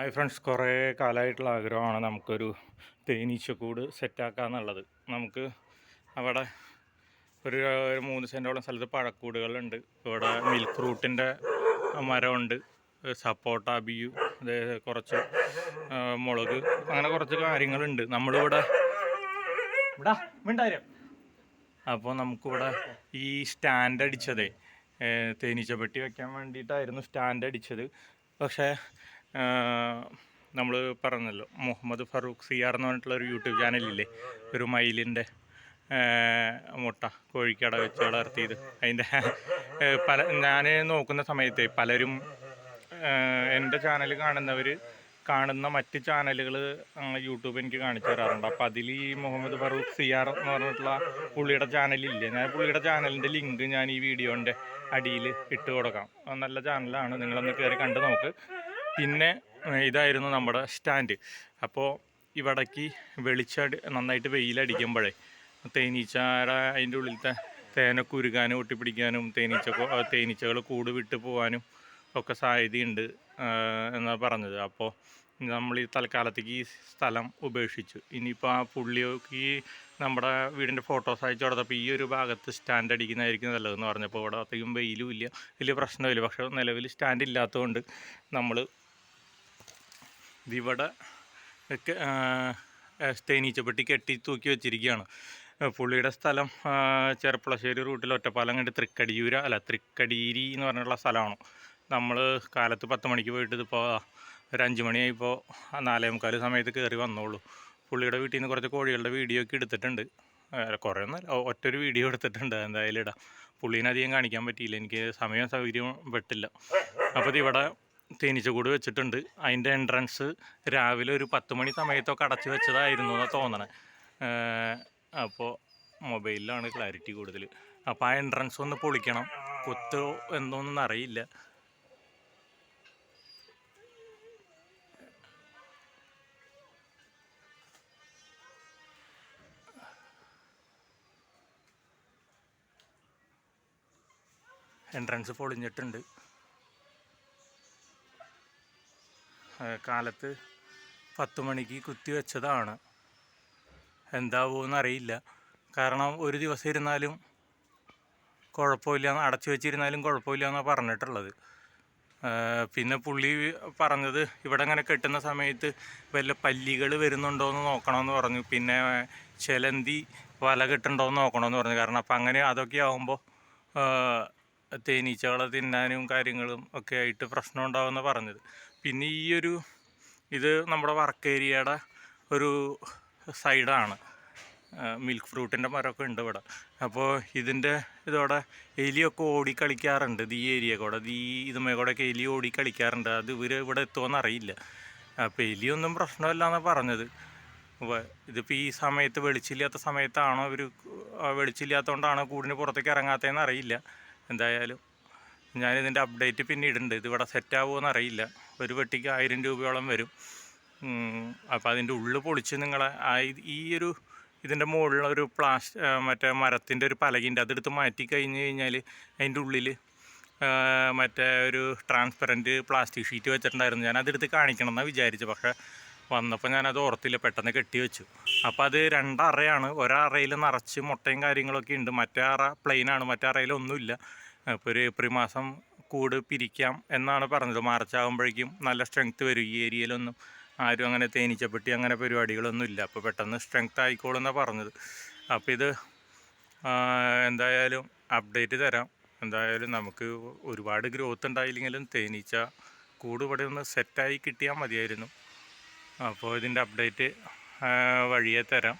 Hi friends കുറേ കാലമായിട്ടുള്ള ആഗ്രഹമാണ് നമുക്കൊരു തേനീച്ചക്കൂട് സെറ്റാക്കാന്നുള്ളത് നമുക്ക് അവിടെ ഒരു ഒരു മൂന്ന് സെന്റോളം സ്ഥലത്ത് പഴക്കൂടുകളുണ്ട്. ഇവിടെ മിൽക്ക് റൂട്ടിന്റെ മരമുണ്ട്. സപ്പോട്ട ബിയു അതേ കുറച്ച് മുളക് അങ്ങനെ കുറച്ച് കാര്യങ്ങളുണ്ട്. നമ്മളിവിടെ ഇവിടെ മിണ്ടായിരം. അപ്പോൾ നമുക്കിവിടെ ഈ സ്റ്റാൻഡ് അടിച്ചതേ തേനീച്ചപ്പെട്ടി വെക്കാൻ വേണ്ടിയിട്ടായിരുന്നു സ്റ്റാൻഡ് അടിച്ചത്. പക്ഷേ നമ്മൾ പറഞ്ഞല്ലോ മുഹമ്മദ് ഫറൂഖ് സിയാർ എന്ന് പറഞ്ഞിട്ടുള്ള ഒരു യൂട്യൂബ് ചാനലില്ലേ? ഒരു മയിലിന്റെ മുട്ട കോഴിക്കട വെച്ച് വളർത്തിയത്. അതിന്റെ പല ഞാൻ നോക്കുന്ന സമയത്ത് പലരും എന്റെ ചാനൽ കാണുന്നവർ കാണുന്ന മറ്റ് ചാനലുകൾ യൂട്യൂബ് എനിക്ക് കാണിച്ചു തരാറുണ്ട്. അപ്പോൾ അതിൽ ഈ മുഹമ്മദ് ഫറൂഖ് സിയാർ എന്ന് പറഞ്ഞിട്ടുള്ള പുള്ളിയുടെ ചാനലില്ലേ? ഞാൻ പുള്ളിയുടെ ചാനലിന്റെ ലിങ്ക് ഞാൻ ഈ വീഡിയോന്റെ അടിയിൽ ഇട്ട് കൊടുക്കാം. നല്ല ചാനലാണ്. നിങ്ങളൊന്ന് കയറി കണ്ട് നോക്ക്. പിന്നെ ഇതായിരുന്നു നമ്മുടെ സ്റ്റാൻഡ്. അപ്പോൾ ഇവിടേക്ക് വെളിച്ചടി നന്നായിട്ട് വെയിലടിക്കുമ്പോഴേ തേനീച്ചയുടെ അതിന്റെ ഉള്ളിലത്തെ തേനൊക്കെ ഉരുകാനും ഒട്ടിപ്പിടിക്കാനും തേനീച്ച തേനീച്ചകൾ കൂട് വിട്ട് പോകാനും ഒക്കെ സാധ്യതയുണ്ട് എന്നാണ് പറഞ്ഞത്. അപ്പോൾ നമ്മൾ ഈ തൽക്കാലത്തേക്ക് ഈ സ്ഥലം ഉപേക്ഷിച്ചു. ഇനിയിപ്പോൾ ആ പുള്ളിക്ക് നമ്മുടെ വീടിന്റെ ഫോട്ടോസ് അയച്ചു കൊടുത്തപ്പോൾ ഈ ഒരു ഭാഗത്ത് സ്റ്റാൻഡ് അടിക്കുന്നതായിരിക്കും നല്ലതെന്ന് പറഞ്ഞപ്പോൾ ഇവിടെ അത്രയും വെയിലും ഇല്ല. വലിയ പ്രശ്നമില്ല. പക്ഷേ നിലവിൽ സ്റ്റാൻഡ് ഇല്ലാത്തതുകൊണ്ട് നമ്മൾ ഇതിവിടെ ഒക്കെ, തേനീച്ചപ്പെട്ടി കെട്ടി തൂക്കി വെച്ചിരിക്കുകയാണ്. പുള്ളിയുടെ സ്ഥലം ചെറുപ്പളശ്ശേരി റൂട്ടിൽ ഒറ്റപ്പാലം കണ്ട് തൃക്കടിയൂര അല്ല തൃക്കടീരി എന്ന് പറഞ്ഞിട്ടുള്ള സ്ഥലമാണ്. നമ്മൾ കാലത്ത് പത്ത് മണിക്ക് പോയിട്ട് ഇതിപ്പോൾ ഒരു അഞ്ച് മണിയായിപ്പോൾ നാലേ മുക്കാൽ സമയത്ത് കയറി വന്നോളൂ. പുള്ളിയുടെ വീട്ടിൽ നിന്ന് കുറച്ച് കോഴികളുടെ വീഡിയോ ഒക്കെ എടുത്തിട്ടുണ്ട്. കുറേ ഒന്നും ഒറ്റൊരു വീഡിയോ എടുത്തിട്ടുണ്ട് എന്തായാലും ഇടാം. പുള്ളീനെ അധികം കാണിക്കാൻ പറ്റിയില്ല എനിക്ക് സമയം സൗകര്യം പെട്ടില്ല. അപ്പോൾ ഇതിവിടെ തേനീച്ചക്കൂട് വെച്ചിട്ടുണ്ട്. അതിന്റെ എൻട്രൻസ് രാവിലെ ഒരു പത്ത് മണി സമയത്തൊക്കെ അടച്ചു വെച്ചതായിരുന്നു എന്നാണ് തോന്നണേ. അപ്പോൾ മൊബൈലിലാണ് ക്ലാരിറ്റി കൂടുതൽ അപ്പോൾ ആ എൻട്രൻസ് ഒന്ന് പൊളിക്കണം. കൊത്തോ എന്തോന്നൊന്നും അറിയില്ല. എൻട്രൻസ് പൊളിഞ്ഞിട്ടുണ്ട്. കാലത്ത് പത്ത് മണിക്ക് കുത്തി വെച്ചതാണ്. എന്താവുമെന്ന് അറിയില്ല. കാരണം ഒരു ദിവസം ഇരുന്നാലും കുഴപ്പമില്ല അടച്ചു വെച്ചിരുന്നാലും കുഴപ്പമില്ല എന്നാണ് പറഞ്ഞിട്ടുള്ളത്. പിന്നെ പുള്ളി പറഞ്ഞത് ഇവിടെ അങ്ങനെ കെട്ടുന്ന സമയത്ത് വല്ല പല്ലികൾ വരുന്നുണ്ടോ എന്ന് നോക്കണമെന്ന് പറഞ്ഞു. പിന്നെ ചിലന്തി വല കെട്ടുണ്ടോ എന്ന് നോക്കണമെന്ന് പറഞ്ഞു. കാരണം അപ്പം അങ്ങനെ അതൊക്കെ ആകുമ്പോൾ തേനീച്ചകളെ തിന്നാനും കാര്യങ്ങളും ഒക്കെ ആയിട്ട് പ്രശ്നം ഉണ്ടാവുമെന്ന് പറഞ്ഞത്. പിന്നെ ഈ ഒരു ഇത് നമ്മുടെ വർക്ക് ഏരിയയുടെ ഒരു സൈഡാണ്. മിൽക്ക് ഫ്രൂട്ടിന്റെ മരമൊക്കെ ഉണ്ട് ഇവിടെ. അപ്പോൾ ഇതിന്റെ ഇതോടെ എലിയൊക്കെ ഓടി കളിക്കാറുണ്ട് ഈ ഏരിയ കൂടെ. ഈ ഈ ഇതുമേ കൂടെയൊക്കെ എലി ഓടി കളിക്കാറുണ്ട്. അത് ഇവർ ഇവിടെ എത്തുമെന്ന് അറിയില്ല. അപ്പോൾ എലിയൊന്നും പ്രശ്നമല്ല എന്നാണ് പറഞ്ഞത് ഇതിപ്പോൾ ഈ സമയത്ത് വെളിച്ചില്ലാത്ത സമയത്താണോ ഇവർ വെളിച്ചില്ലാത്തതുകൊണ്ടാണോ കൂടിന് പുറത്തേക്ക് ഇറങ്ങാത്തതെന്ന് അറിയില്ല. എന്തായാലും ഞാനിതിന്റെ അപ്ഡേറ്റ് പിന്നെ ഇടുന്നുണ്ട് ഇതിവിടെ സെറ്റ് ആവുമെന്ന് അറിയില്ല. ഒരു പെട്ടിക്ക് ആയിരം രൂപയോളം വരും. അപ്പോൾ അതിന്റെ ഉള്ളിൽ പൊളിച്ച് നിങ്ങളെ ഈ ഒരു ഇതിന്റെ മുകളിലുള്ള ഒരു പ്ലാസ്റ്റ് മറ്റേ മരത്തിന്റെ ഒരു പലകിന്റെ അതെടുത്ത് മാറ്റി കഴിഞ്ഞ് കഴിഞ്ഞാൽ അതിന്റെ ഉള്ളിൽ മറ്റേ ഒരു ട്രാൻസ്പെറന്റ് പ്ലാസ്റ്റിക് ഷീറ്റ് വെച്ചിട്ടുണ്ടായിരുന്നു. ഞാൻ അതെടുത്ത് കാണിക്കണം എന്നാണ് വിചാരിച്ചു പക്ഷേ വന്നപ്പോൾ ഞാനത് ഓർത്തില്ല. പെട്ടെന്ന് കെട്ടി വെച്ചു. അപ്പോൾ അത് രണ്ടറയാണ്. ഒരറയിൽ നിറച്ച് മുട്ടയും കാര്യങ്ങളൊക്കെ ഉണ്ട്. മറ്റേ അറ പ്ലെയിനാണ് മറ്റേ അറയിൽ ഒന്നുമില്ല. അപ്പോൾ ഒരു ഏപ്രിൽ മാസം കൂട് പിരിക്കാം എന്നാണ് പറഞ്ഞത്. മാർച്ച് ആകുമ്പോഴേക്കും നല്ല സ്ട്രെങ്ത് വരും. ഈ ഏരിയയിലൊന്നും ആരും അങ്ങനെ തേനീച്ചപ്പെട്ടി അങ്ങനെ പരിപാടികളൊന്നും ഇല്ല. അപ്പോൾ പെട്ടെന്ന് സ്ട്രെങ്ത് ആയിക്കോളും എന്നാണ് പറഞ്ഞത്. അപ്പോൾ ഇത് എന്തായാലും അപ്ഡേറ്റ് തരാം. എന്തായാലും നമുക്ക് ഒരുപാട് ഗ്രോത്ത് ഉണ്ടായില്ലെങ്കിലും തേനീച്ച കൂട് ഇവിടെ ഒന്ന് സെറ്റായി കിട്ടിയാൽ മതിയായിരുന്നു. അപ്പോൾ ഇതിന്റെ അപ്ഡേറ്റ് വഴിയെ തരാം.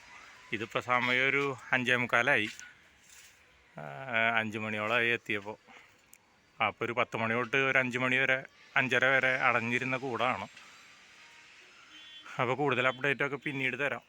ഇതിപ്പോൾ സമയം ഒരു അഞ്ചേ മുക്കാലായി. അഞ്ച് മണിയോളമായി എത്തിയപ്പോൾ. അപ്പോൾ ഒരു പത്ത് മണി തൊട്ട് ഒരു അഞ്ച് മണി വരെ അഞ്ചര വരെ അടഞ്ഞിരുന്ന കൂടാണ്. അപ്പോൾ കൂടുതൽ അപ്ഡേറ്റൊക്കെ പിന്നീട് തരാം.